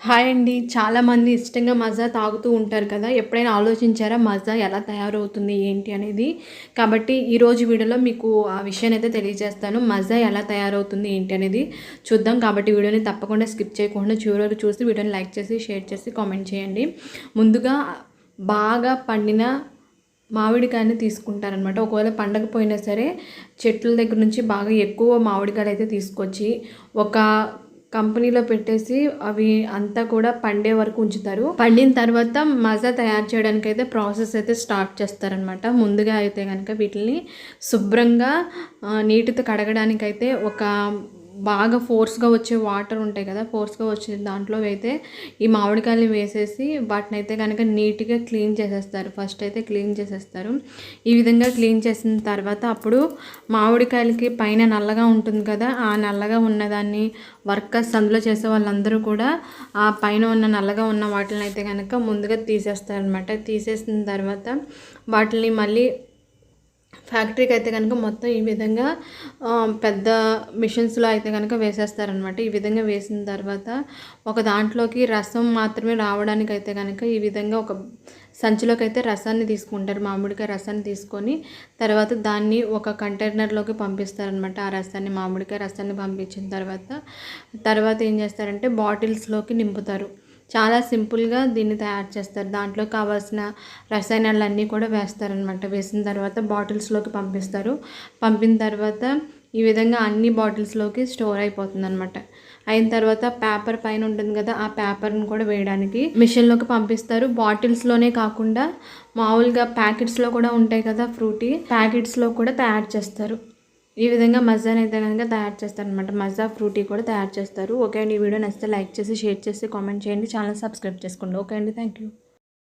Hi అండి. చాలామంది ఇష్టంగా మజా తాగుతూ ఉంటారు కదా. ఎప్పుడైనా ఆలోచించారా మజా ఎలా తయారవుతుంది ఏంటి అనేది? కాబట్టి ఈరోజు వీడియోలో మీకు ఆ విషయాన్ని అయితే తెలియజేస్తాను. మజా ఎలా తయారవుతుంది ఏంటి అనేది చూద్దాం. కాబట్టి వీడియోని తప్పకుండా స్కిప్ చేయకుండా చివరి వరకు చూసి వీడియోని లైక్ చేసి షేర్ చేసి కామెంట్ చేయండి. ముందుగా బాగా పండిన మామిడికాయని తీసుకుంటారనమాట ఒకవేళ పండకపోయినా సరే చెట్ల దగ్గర నుంచి బాగా ఎక్కువ మామిడికాయలు అయితే తీసుకొచ్చి ఒక కంపెనీలో పెట్టేసి అవి అంతా కూడా పండే వరకు ఉంచుతారు. పండిన తర్వాత మజా తయారు చేయడానికి అయితే ప్రాసెస్ అయితే స్టార్ట్ చేస్తారనమాట ముందుగా అయితే కనుక వీటిని శుభ్రంగా నీటితో కడగడానికి అయితే ఒక బాగా ఫోర్స్గా వచ్చే వాటర్ ఉంటాయి కదా ఫోర్స్గా వచ్చే దాంట్లో అయితే ఈ మామిడికాయలు వేసేసి వాటిని అయితే కనుక నీట్గా క్లీన్ చేసేస్తారు. ఫస్ట్ అయితే క్లీన్ చేసేస్తారు. ఈ విధంగా క్లీన్ చేసిన తర్వాత అప్పుడు మామిడికాయలకి పైన నల్లగా ఉంటుంది కదా ఆ నల్లగా ఉన్నదాన్ని వర్కర్స్ అందులో చేసే వాళ్ళందరూ కూడా ఆ పైన ఉన్న నల్లగా ఉన్న వాటిని అయితే కనుక ముందుగా తీసేస్తారనమాట తీసేసిన తర్వాత వాటిని మళ్ళీ ఫ్యాక్టరీకి అయితే కనుక మొత్తం ఈ విధంగా పెద్ద మిషన్స్లో అయితే కనుక వేసేస్తారనమాట ఈ విధంగా వేసిన తర్వాత ఒక దాంట్లోకి రసం మాత్రమే రావడానికి అయితే కనుక ఈ విధంగా ఒక సంచిలోకి అయితే రసాన్ని తీసుకుంటారు. మామిడికాయ రసాన్ని తీసుకొని తర్వాత దాన్ని ఒక కంటైనర్లోకి పంపిస్తారనమాట ఆ రసాన్ని మామిడికాయ రసాన్ని పంపించిన తర్వాత తర్వాత ఏం చేస్తారంటే బాటిల్స్లోకి నింపుతారు. చాలా సింపుల్గా దీన్ని తయారు చేస్తారు. దాంట్లో కావాల్సిన రసాయనాలు అన్నీ కూడా వేస్తారనమాట వేసిన తర్వాత బాటిల్స్లోకి పంపిస్తారు. పంపిన తర్వాత ఈ విధంగా అన్ని బాటిల్స్లోకి స్టోర్ అయిపోతుంది అనమాట అయిన తర్వాత పేపర్ పైన ఉంటుంది కదా ఆ పేపర్ని కూడా వేయడానికి మిషన్లోకి పంపిస్తారు. బాటిల్స్లోనే కాకుండా మామూలుగా ప్యాకెట్స్లో కూడా ఉంటాయి కదా ఫ్రూటీ ప్యాకెట్స్లో కూడా తయారు చేస్తారు. ఈ విధంగా మజాని అయితే కనుక తయారు చేస్తారు అనమాట మజా ఫ్రూటీ కూడా తయారు చేస్తారు. ఓకే అండి ఈ వీడియో నచ్చితే లైక్ చేసి షేర్ చేసి కామెంట్ చేయండి. ఛానల్ సబ్స్క్రైబ్ చేసుకోండి. ఓకే అండి థ్యాంక్ యూ